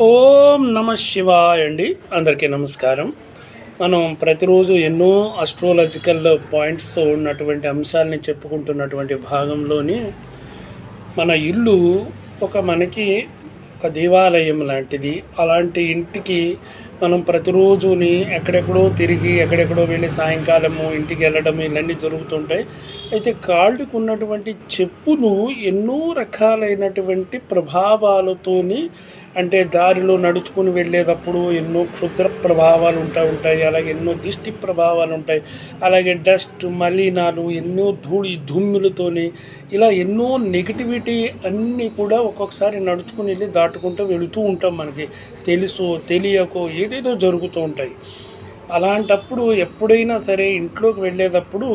ఓం నమ శివాయ అండి. అందరికీ నమస్కారం. మనం ప్రతిరోజు ఎన్నో అస్ట్రాలజికల్ పాయింట్స్తో ఉన్నటువంటి అంశాలని చెప్పుకుంటున్నటువంటి భాగంలోని మన ఇల్లు ఒక మనకి ఒక దేవాలయం లాంటిది. అలాంటి ఇంటికి మనం ప్రతిరోజుని ఎక్కడెక్కడో తిరిగి ఎక్కడెక్కడో వెళ్ళి సాయంకాలము ఇంటికి వెళ్ళడం ఇవన్నీ జరుగుతుంటాయి. అయితే కాళ్ళకు ఉన్నటువంటి చెప్పులు ఎన్నో రకాలైనటువంటి ప్రభావాలతోని అంటే దారిలో నడుచుకుని వెళ్ళేటప్పుడు ఎన్నో క్షుద్ర ప్రభావాలు ఉంటా ఉంటాయి. అలాగే ఎన్నో దిష్టి ప్రభావాలు ఉంటాయి. అలాగే డస్ట్ మలినాలు ఎన్నో ధూళి దుమ్ములతోని ఇలా ఎన్నో నెగిటివిటీ అన్నీ కూడా ఒక్కొక్కసారి నడుచుకుని వెళ్ళి దాటుకుంటూ వెళుతూ ఉంటాం మనకి. తెలుసో తెలియకో ఏదేదో జరుగుతూ ఉంటాయి. అలాంటప్పుడు ఎప్పుడైనా సరే ఇంట్లోకి వెళ్ళేటప్పుడు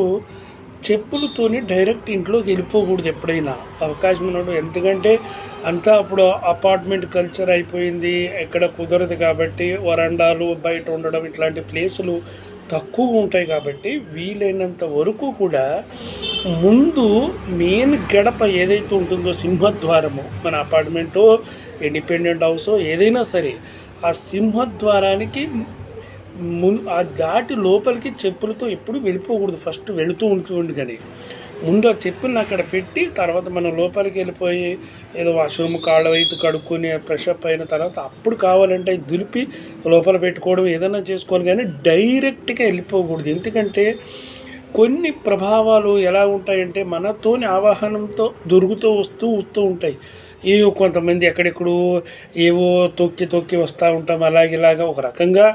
చెప్పులతోని డైరెక్ట్ ఇంట్లోకి వెళ్ళిపోకూడదు ఎప్పుడైనా. అవకాశం ఉన్నప్పుడు ఎందుకంటే అంతా అప్పుడు అపార్ట్మెంట్ కల్చర్ అయిపోయింది ఎక్కడ కుదరదు కాబట్టి వరండాలు బయట ఉండడం ఇట్లాంటి ప్లేసులు తక్కువ ఉంటాయి కాబట్టి వీలైనంత వరకు కూడా ముందు మెయిన్ గడప ఏదైతే ఉంటుందో సింహద్వారము మన అపార్ట్మెంటో ఇండిపెండెంట్ హౌసో ఏదైనా సరే ఆ సింహద్వారానికి మున్ ఆ దాటి లోపలికి చెప్పులతో ఎప్పుడు వెళ్ళిపోకూడదు. ఫస్ట్ వెళుతూ ఉంటుంది కానీ. ముందు ఆ చెప్పులను అక్కడ పెట్టి తర్వాత మనం లోపలికి వెళ్ళిపోయి ఏదో వాష్రూమ్ కాళ్ళ వైపు కడుక్కొని ఫ్రెష్ అయిన తర్వాత అప్పుడు కావాలంటే దులిపి లోపల పెట్టుకోవడం ఏదైనా చేసుకోవాలి కానీ డైరెక్ట్గా వెళ్ళిపోకూడదు. ఎందుకంటే కొన్ని ప్రభావాలు ఎలా ఉంటాయంటే మనతోని ఆవాహనంతో దొరుకుతూ వస్తూ వస్తూ ఉంటాయి. ఏవో కొంతమంది ఎక్కడెక్కడో ఏవో తొక్కి తొక్కి వస్తూ ఉంటాం అలాగేలాగా ఒక రకంగా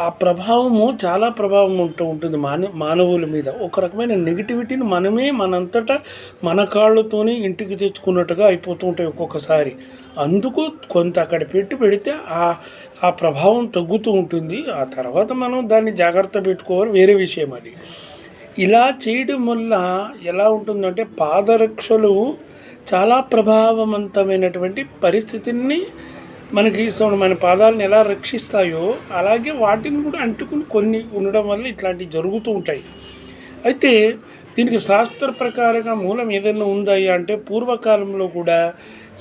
ఆ ప్రభావము చాలా ప్రభావం ఉంటూ ఉంటుంది మాన మానవుల మీద. ఒక రకమైన నెగిటివిటీని మనమే మనంతటా మన కాళ్ళతోనే ఇంటికి తెచ్చుకున్నట్టుగా అయిపోతూ ఉంటాయి ఒక్కొక్కసారి. అందుకు కొంత అక్కడ పెట్టి పెడితే ఆ ఆ ప్రభావం తగ్గుతూ ఉంటుంది. ఆ తర్వాత మనం దాన్ని జాగ్రత్త పెట్టుకోవాలి. వేరే విషయం అది. ఇలా చేయడం వల్ల ఎలా ఉంటుందంటే పాదరక్షలు చాలా ప్రభావవంతమైనటువంటి పరిస్థితిని మనకి ఇస్తాం. మన పాదాలను ఎలా రక్షిస్తాయో అలాగే వాటిని కూడా అంటుకుని కొన్ని ఉండడం వల్ల ఇట్లాంటివి జరుగుతూ ఉంటాయి. అయితే దీనికి శాస్త్ర ప్రకారంగా మూలం ఏదైనా ఉందా అంటే పూర్వకాలంలో కూడా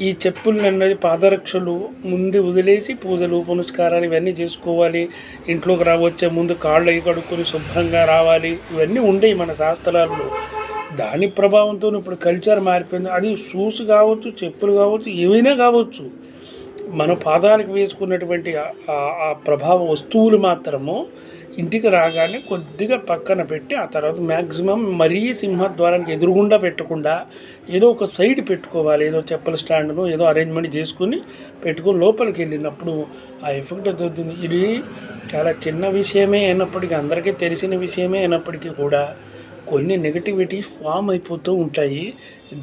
ఈ చెప్పులు అన్నది పాదరక్షలు ముందు వదిలేసి పూజలు పునస్కారాలు ఇవన్నీ చేసుకోవాలి. ఇంట్లోకి రావచ్చే ముందు కాళ్ళు అవి కడుక్కొని శుభ్రంగా రావాలి. ఇవన్నీ ఉండేవి మన శాస్త్రాల్లో. దాని ప్రభావంతో ఇప్పుడు కల్చర్ మారిపోయింది. అది షూస్ కావచ్చు చెప్పులు కావచ్చు ఏమైనా కావచ్చు. మన పాదాలకు వేసుకున్నటువంటి ఆ ప్రభావ వస్తువులు మాత్రము ఇంటికి రాగానే కొద్దిగా పక్కన పెట్టి ఆ తర్వాత మ్యాక్సిమం మరీ సింహద్వారానికి ఎదురుగుండా పెట్టకుండా ఏదో ఒక సైడ్ పెట్టుకోవాలి. ఏదో చెప్పల స్టాండ్ను ఏదో అరేంజ్మెంట్ చేసుకుని పెట్టుకుని లోపలికి వెళ్ళినప్పుడు ఆ ఎఫెక్ట్ అవుతుంది ఇది చాలా చిన్న విషయమే అయినప్పటికీ అందరికీ తెలిసిన విషయమే అయినప్పటికీ కూడా కొన్ని నెగటివిటీ ఫామ్ అయిపోతూ ఉంటాయి.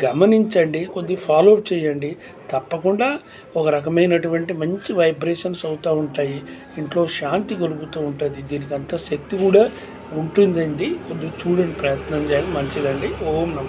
గమనించండి కొద్ది ఫాలో అప్ చేయండి. తప్పకుండా ఒక రకమైనటువంటి మంచి వైబ్రేషన్స్ అవుతూ ఉంటాయి. ఇంట్లో శాంతి కలుగుతూ ఉంటుంది. దీనికి అంత శక్తి కూడా ఉంటుందండి. కొద్దిగా చూడండి ప్రయత్నం చేయాలి మంచిదండి. ఓం నమ